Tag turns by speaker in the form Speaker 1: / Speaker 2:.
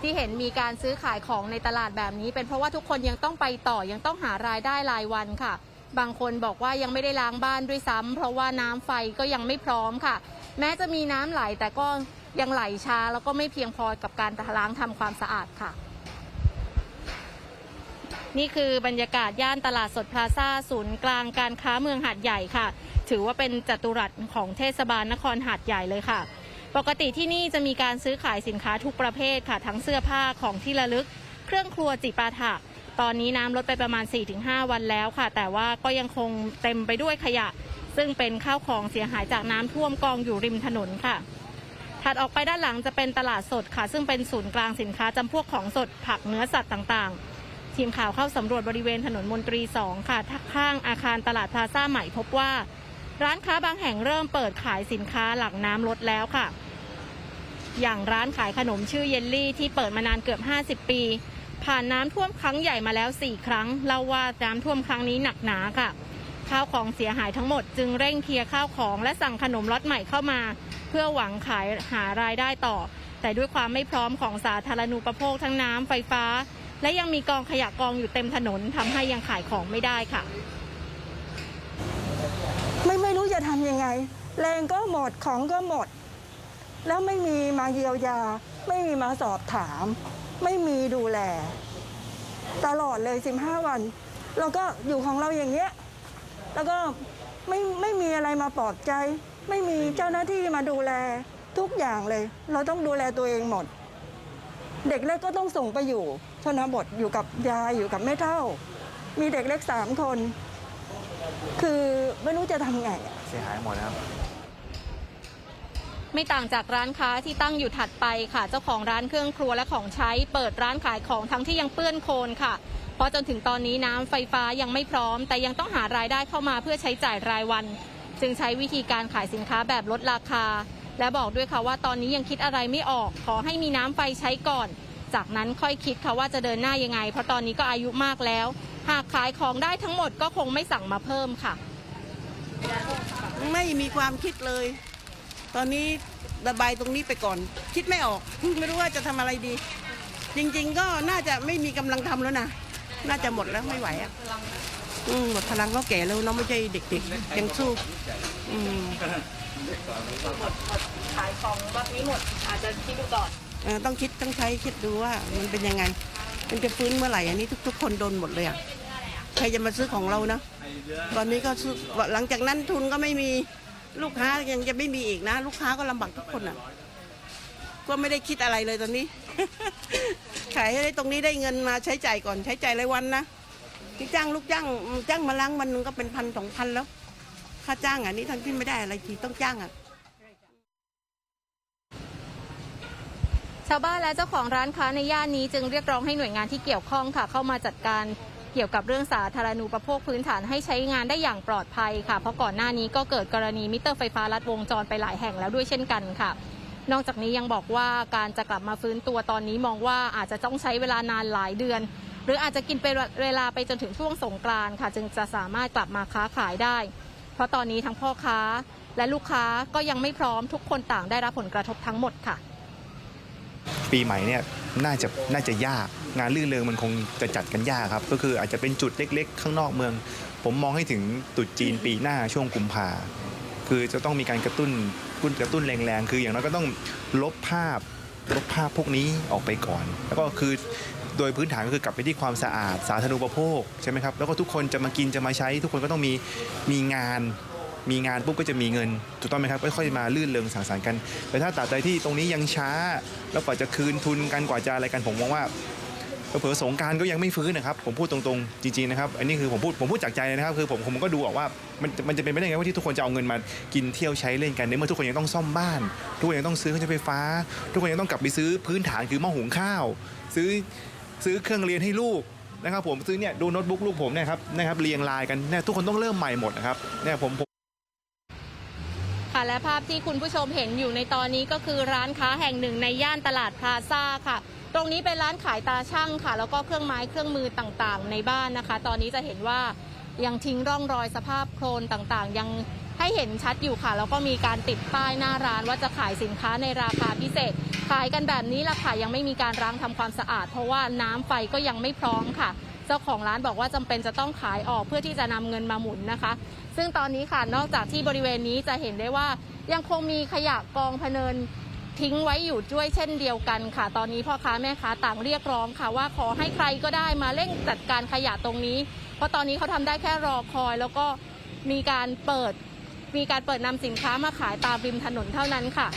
Speaker 1: ที่เห็นมีการซื้อขายของในตลาดแบบนี้ เป็นเพราะว่าทุกคนยังต้องไปต่อยังต้องหารายได้รายวันค่ะ บางคนบอกว่ายังไม่ได้ล้างบ้านด้วยซ้ำเพราะว่าน้ำไฟก็ยังไม่พร้อมค่ะ แม้จะมีน้ำไหลแต่ก็ยังไหลช้าแล้วก็ไม่เพียงพอกับการล้างทำความสะอาดค่ะนี่คือบรรยากาศย่านตลาดสดพลาซ่าศูนย์กลางการค้าเมืองหาดใหญ่ค่ะ ถือว่าเป็นจัตุรัสของเทศบาลนครหาดใหญ่เลยค่ะ ปกติที่นี่จะมีการซื้อขายสินค้าทุกประเภทค่ะ ทั้งเสื้อผ้าของที่ระลึก เครื่องครัวจิปาถะตอนนี้น้ำลดไปประมาณ 4-5 วันแล้วค่ะ แต่ว่าก็ยังคงเต็มไปด้วยขยะ ซึ่งเป็นข้าวของเสียหายจากน้ำท่วมกองอยู่ริมถนนค่ะ ถัดออกไปด้านหลังจะเป็นตลาดสดค่ะ ซึ่งเป็นศูนย์กลางสินค้าจำพวกของสดผักเนื้อสัตว์ต่างๆ ทีมข่าวเข้าสำรวจบริเวณถนนมนตรี 2 ค่ะทักข้างอาคารตลาดพลาซ่าใหม่พบว่า ร้านค้าบางแห่งเริ่มเปิดขายสินค้าหลังน้ำลดแล้วค่ะ อย่างร้านขายขนมชื่อเยลลี่ที่เปิดมานานเกือบ 50 ปี ผ่านน้ำท่วมครั้งใหญ่มาแล้ว 4 ครั้งเล่าว่าน้ำท่วมครั้งนี้หนักหนาค่ะ ข้าวของเสียหายทั้งหมดจึงเร่งเคลียร์ข้าวของและสั่งขนมล็อตใหม่เข้ามา เพื่อหวังขายหารายได้ต่อ แต่ด้วยความไม่พร้อมของสาธารณูปโภคทั้งน้ำไฟฟ้า และยังมีกองขยะกองอยู่เต็มถนนทำให้ยังขายของไม่ได้ค่ะ
Speaker 2: ไม่ไม่รู้จะทำยังไง แรงก็หมดของก็หมด แล้วไม่มีมาเยียวยา ไม่มีมาสอบถาม ไม่มีดูแล ตลอดเลย 15 วัน เราก็อยู่ของเราอย่างเงี้ยแล้วก็ไม่ไม่มีอะไรมาปลอบใจ ไม่มีเจ้าหน้าที่มาดูแลทุกอย่างเลย เราต้องดูแลตัวเองหมด เด็กเล็กก็ต้องส่งไปอยู่ชนบทอยู่กับยายอยู่กับแม่เท่า มีเด็กเล็กสามคน คือไม่รู้จะทำไงอะ
Speaker 3: เสียหายหมดนะครับ
Speaker 1: ไม่ต่างจากร้านค้าที่ตั้งอยู่ถัดไปค่ะ เจ้าของร้านเครื่องครัวและของใช้ เปิดร้านขายของทั้งที่ยังเปื้อนโคลนค่ะ เพราะจนถึงตอนนี้น้ำไฟฟ้ายังไม่พร้อม แต่ยังต้องหารายได้เข้ามาเพื่อใช้จ่ายรายวัน จึงใช้วิธีการขายสินค้าแบบลดราคา และบอกด้วยค่ะว่าตอนนี้ยังคิดอะไรไม่ออก ขอให้มีน้ำไฟใช้ก่อน จากนั้นค่อยคิดค่ะว่าจะเดินหน้ายังไง เพราะตอนนี้ก็อายุมากแล้ว หากขายของได้ทั้งหมดก็คงไม่สั่งมาเพิ่มค่ะ
Speaker 4: ม่มีความคิดเลย ตอนนี้ระบายตรงนี้ไปก่อน คิดไม่ออก ไม่รู้ว่าจะทำอะไรดี จริง ๆ ก็น่าจะไม่มีกำลังทำแล้วนะน่าจะหมดแล้วไม่ไหวอะอืมหมดพลังก็แก่แล้วเนาะไม่ใช่เด็กๆยังสู้อืม
Speaker 1: ขายของแบบนี้หมด อาจจะคิดดูก่อน
Speaker 4: เออต้องคิดต้องใช้คิดดูว่ามันเป็นยังไง มันจะฟื้นเมื่อไหร่อันนี้ทุก ๆ คนโดนหมดเลยอะใครจะมาซื้อของเรานะ ตอนนี้ก็ซื้อหลังจากนั้นทุนก็ไม่มี ลูกค้ายังจะไม่มีอีกนะ ลูกค้าก็ลำบากทุกคนอะ ก็ไม่ได้คิดอะไรเลยตอนนี้ ขายให้ได้ตรงนี้ได้เงินมาใช้จ่ายก่อนใช้จ่ายรายวันนะที่จ้างลูกจ้างจ้างมาล้างวันหนึงก็เป็นพันสองพันแล้ว ค่าจ้างอะนี่ทั้งที่ไม่ได้อะไรทีต้องจ้างอะ
Speaker 1: ชาวบ้านและเจ้าของร้านค้าในย่านนี้จึงเรียกร้องให้หน่วยงานที่เกี่ยวข้องค่ะ เข้ามาจัดการ เกี่ยวกับเรื่องสาธารณูปโภคพื้นฐานให้ใช้งานได้อย่างปลอดภัยค่ะ เพราะก่อนหน้านี้ก็เกิดกรณีมิเตอร์ไฟฟ้าลัดวงจรไปหลายแห่งแล้วด้วยเช่นกันค่ะ นอกจากนี้ยังบอกว่าการจะกลับมาฟื้นตัวตอนนี้มองว่าอาจจะต้องใช้เวลานานหลายเดือน หรืออาจจะกินเป็นเวลาไปจนถึงช่วงสงกรานต์ค่ะ จึงจะสามารถกลับมาค้าขายได้ เพราะตอนนี้ทั้งพ่อค้าและลูกค้าก็ยังไม่พร้อมทุกคนต่างได้รับผลกระทบทั้งหมดค่ะ
Speaker 3: ปีใหม่เนี่ยน่าจะน่าจะยากงานลื่นเริงมันคงจะจัดกันยากครับ ก็คืออาจจะเป็นจุดเล็ก ๆ ข้างนอกเมือง ผมมองให้ถึงตรุษจีนปีหน้าช่วงกุมภาคือจะต้องมีการกระตุ้นกระตุ้นแรงๆ คืออย่างน้อยก็ต้องลบภาพลบภาพพวกนี้ออกไปก่อน แล้วก็คือโดยพื้นฐานก็คือกลับไปที่ความสะอาดสาธารณูปโภคใช่ไหมครับแล้วก็ทุกคนจะมากินจะมาใช้ ทุกคนก็ต้องมีมีงาน มีงานปุ๊บก็จะมีเงินถูกต้องไหมครับค่อยๆมาลื่นเริงสังสรรค์กัน แต่ถ้าตราบใดที่ตรงนี้ยังช้า แล้วกว่าจะคืนทุนกันกว่าจะอะไรกันผมมองว่าเผลอสงการก็ยังไม่ฟื้นนะครับ ผมพูดตรงๆจริงๆนะครับอันนี้คือผมพูดผมพูดจากใจนะครับคือผมผมก็ดูออกว่ามันมันจะเป็นไปได้ไงว่าที่ทุกคนจะเอาเงินมากินเที่ยวใช้เล่นกันในเมื่อทุกคนยังต้องซ่อมบ้าน ทุกคนยังต้องซื้อเครื่องใช้ไฟฟ้า ทุกคนยังต้องกลับไปซื้อพื้นฐานคือหม้อหุงข้าว ซื้อซื้อเครื่องเรียนให้ลูกนะครับผมซื้อเนี่ยดูโน้ตบุ๊กลูกผมเนะครับนะครับเรียงรายกันเนี่ยทุกคนต้องเริ่มใหม่หมดนะครับเนี่ยผม
Speaker 1: ค่ะและภาพที่คุณผู้ชมเห็นอยู่ในตอนนี้ก็คือร้านค้าแห่งหนึ่งในย่านตลาดพลาซ่าค่ะ ตรงนี้เป็นร้านขายตาช่างค่ะ แล้วก็เครื่องไม้เครื่องมือต่างๆ ในบ้านนะคะ ตอนนี้จะเห็นว่ายังทิ้งร่องรอยสภาพโคลนต่างๆ ยังให้เห็นชัดอยู่ค่ะ แล้วก็มีการติดป้ายหน้าร้านว่าจะขายสินค้าในราคาพิเศษ ขายกันแบบนี้ละค่ะยังไม่มีการล้างทำความสะอาด เพราะว่าน้ำไฟก็ยังไม่พร้อมค่ะ จ้าของร้านบอกว่าจำเป็นจะต้องขายออกเพื่อที่จะนำเงินมาหมุนนะคะ ซึ่งตอนนี้ค่ะนอกจากที่บริเวณนี้จะเห็นได้ว่ายังคงมีขยะกองพเนินทิ้งไว้อยู่ด้วยเช่นเดียวกันค่ะ ตอนนี้พ่อค้าแม่ค้าต่างเรียกร้องค่ะ ว่าขอให้ใครก็ได้มาเร่งจัดการขยะตรงนี้ เพราะตอนนี้เขาทำได้แค่รอคอย แล้วก็มีการเปิดมีการเปิดนำสินค้ามาขายตามริมถนนเท่านั้นค่ะ